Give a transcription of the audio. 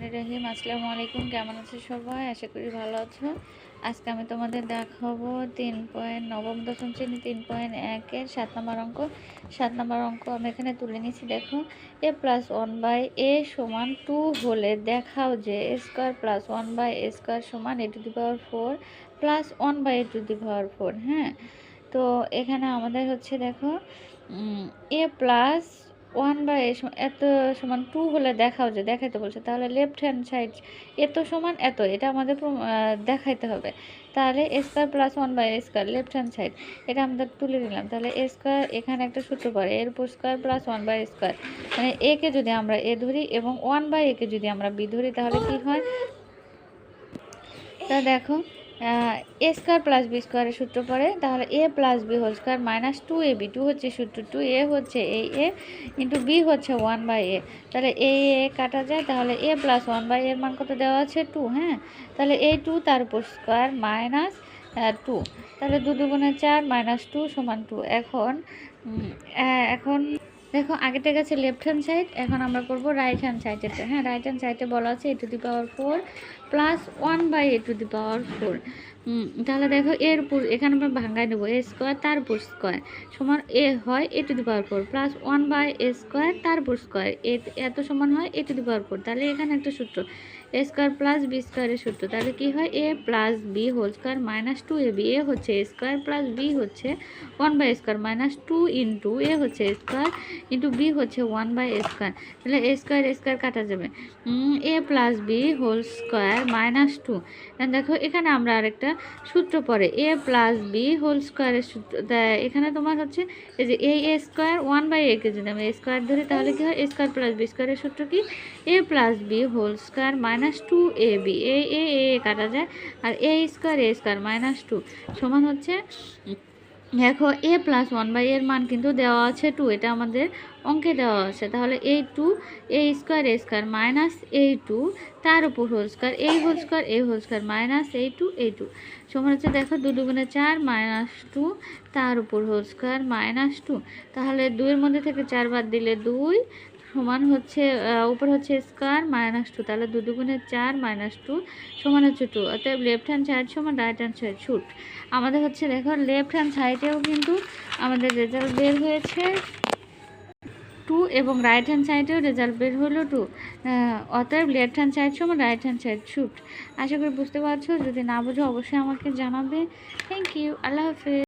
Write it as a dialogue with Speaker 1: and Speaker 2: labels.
Speaker 1: রহমান রহিম, আসসালামু আলাইকুম। কেমন আছো সবাই? আশা করি ভালো আছো। আজকে আমি তোমাদের দেখাবো তিন পয়েন্ট, নবম, দশম শ্রেণি তিন পয়েন্ট একের সাত নম্বর অঙ্ক। সাত নম্বর অঙ্ক আমি এখানে তুলে নিয়েছি, দেখো। A plus one by A সমান টু হলে দেখাও যে A square plus one by A square সমান A to the power four plus one by A to the power four হ্যাঁ? তো এখানে আমাদের হচ্ছে, দেখো এ প্লাস ওয়ান বাই এত সমান টু হলে দেখাও যে, দেখাইতে বলছে, তাহলে লেফট হ্যান্ড সাইড এত সমান এত, এটা আমাদের দেখাইতে হবে। তাহলে square plus one by square, left hand side, এটা আমরা তুলে নিলাম। তাহলে এ স্কোয়ার এখানে একটা সূত্র পড়ে, এর উপর square plus one by square মানে একে যদি আমরা এ ধরি এবং ওয়ান বাই একে যদি আমরা বি ধরি, তাহলে কি হয়? তা দেখো এ স্কোয়ার প্লাস বি স্কোয়ারের সূত্র পড়ে, তাহলে A plus B whole square minus two A B two হচ্ছে সূত্র টু এ হচ্ছে এই এ ইন্টু বি হচ্ছে ওয়ান বাই এ তাহলে এ এ কাটা যায়, তাহলে এ প্লাস ওয়ান বাই এর মান কত দেওয়া আছে? টু হ্যাঁ? তাহলে এই টু তার উপর স্কোয়ার মাইনাস টু তাহলে দু দুগুণে চার মাইনাস টু সমান টু এখন এখন দেখো আগেটা গেছে লেফট হ্যান্ড সাইড এখন আমরা করব রাইট হ্যান্ড সাইডেরটা হ্যাঁ রাইট হ্যান্ড সাইডে বলা আছে A to the power four plus one by A to the power four তাহলে দেখো, এর পুর এখানে আমরা ভাঙ্গাই নেব এ স্কোয়ার তার পুর স্কোয়ার সমান এ হয় A to the power four plus one by A square তার পুর স্কোয়ার এ এত সমান হয় A to the power four তাহলে এখানে একটা সূত্র। এ স্কোয়ার প্লাস বি স্কোয়ারের সূত্র। তাহলে কি হয়? A plus B whole square minus two A B. A হচ্ছে এ স্কোয়ার প্লাস বি হচ্ছে one by square minus two into A হচ্ছে স্কোয়ার ইন্টু বি হচ্ছে ওয়ান বাই স্কোয়ার। তাহলে এ স্কোয়ার স্কোয়ার কাটা যাবে। A plus B whole square minus two. দেখো, এখানে আমরা আরেকটা সূত্র পড়ে। এ প্লাস বি হোল স্কোয়ারের সূত্র। এখানে তোমার হচ্ছে এই যে A A square one by A কে যদি আমি এ স্কোয়ার ধরি, তাহলে কি হয়? স্কোয়ার প্লাস বি স্কোয়ারের সূত্র কি? A plus B whole square minus two A B A A A কাটা যায় আর A square A square minus two সমান হচ্ছে দেখো এ প্লাস ওয়ান বাই এর মান কিন্তু দেওয়া আছে টু এটা আমাদের অঙ্কে দেওয়া আছে। তাহলে এই two A square A square minus এই টু তার উপর হোল স্কোয়ার এই হোল স্কোয়ার এই হোল স্কোয়ার মাইনাস এই টু এই টু সমান হচ্ছে দেখো দু দুগুণে চার মাইনাস টু তার উপর হোল স্কোয়ার মাইনাস টু তাহলে দুইয়ের মধ্যে থেকে চার বাদ দিলে দুই সমান হচ্ছে উপর হচ্ছে স্কোয়ার মাইনাস টু তাহলে দু দুগুণে চার মাইনাস টু সমান হচ্ছে টু অতএব লেফট হ্যান্ড সাইড সমান রাইট হ্যান্ড সাইড শুট আমাদের হচ্ছে দেখো লেফট হ্যান্ড সাইডেও কিন্তু আমাদের রেজাল্ট বের হয়েছে টু এবং রাইট হ্যান্ড সাইডেও রেজাল্ট বের হলো টু অতএব লেফট হ্যান্ড সাইড সমান রাইট হ্যান্ড সাইড শুট আশা করি বুঝতে পারছ, যদি না বুঝো অবশ্যই আমাকে জানাবে। থ্যাংক ইউ আল্লাহ হাফেজ।